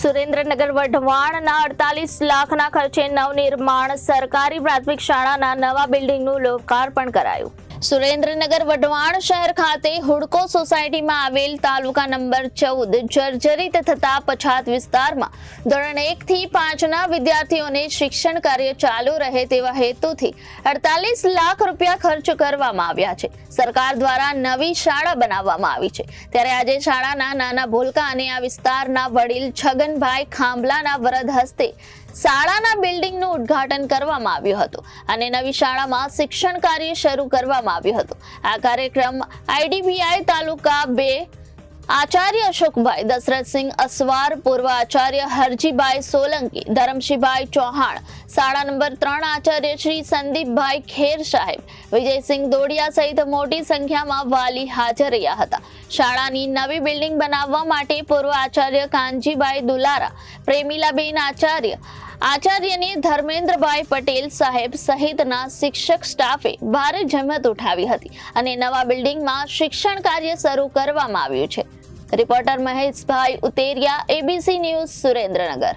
સુરેન્દ્રનગર વઢવાણના અડતાલીસ લાખના ખર્ચે નવનિર્માણ સરકારી પ્રાથમિક શાળાના નવા બિલ્ડિંગનું લોકાર્પણ કરાયું. સુરેન્દ્રનગર વઢવાણ શહેર ખાતે હુડકો સોસાયટીમાં આવેલ તાલુકા નંબર ચૌદ જર્જરિત થતા પછાત વિસ્તારમાં ધોરણ એક થી પાંચના વિદ્યાર્થીઓને શિક્ષણ કાર્ય ચાલુ રહે તેવા હેતુથી અડતાલીસ લાખ રૂપિયા ખર્ચ કરવામાં આવ્યા છે. સરકાર દ્વારા નવી શાળા બનાવવામાં આવી છે. ત્યારે આજે શાળાના નાના ભોલકા અને આ વિસ્તારના વડીલ છગનભાઈ ખાંભલાના વરદ હસ્તે શાળાના બિલ્ડિંગનું ઉદ્ઘાટન કરવામાં આવ્યું હતું અને નવી શાળામાં શિક્ષણ કાર્ય શરૂ કરવામાં આવ્યું હતું. આ કાર્યક્રમ આઈડીબીઆઈ તાલુકા બે આચાર્ય અશોકભાઈ દશરથસિંહ અસવાર, પૂર્વ આચાર્ય હરજીભાઈ સોલંકી, ધરમશીભાઈ ચૌહાણ શાળા નંબર ત્રણ આચાર્ય શ્રી સંદીપભાઈ ખેર સાહેબ, વિજયસિંહ દોડિયા સહિત મોટી સંખ્યામાં વાલી હાજર રહ્યા હતા. શાળાની નવી બિલ્ડિંગ બનાવવા માટે પૂર્વ આચાર્ય કાનજીભાઈ દુલારા, પ્રેમિલાબેન આચાર્ય, આચાર્યને ધર્મેન્દ્રભાઈ પટેલ સાહેબ સહિતના શિક્ષક સ્ટાફે ભારે જહેમત ઉઠાવી હતી અને નવા બિલ્ડિંગમાં શિક્ષણ કાર્ય શરૂ કરવામાં આવ્યું છે. રિપોર્ટર મહેશભાઈ ઉતેરિયા, એબીસી ન્યૂઝ સુરેન્દ્રનગર.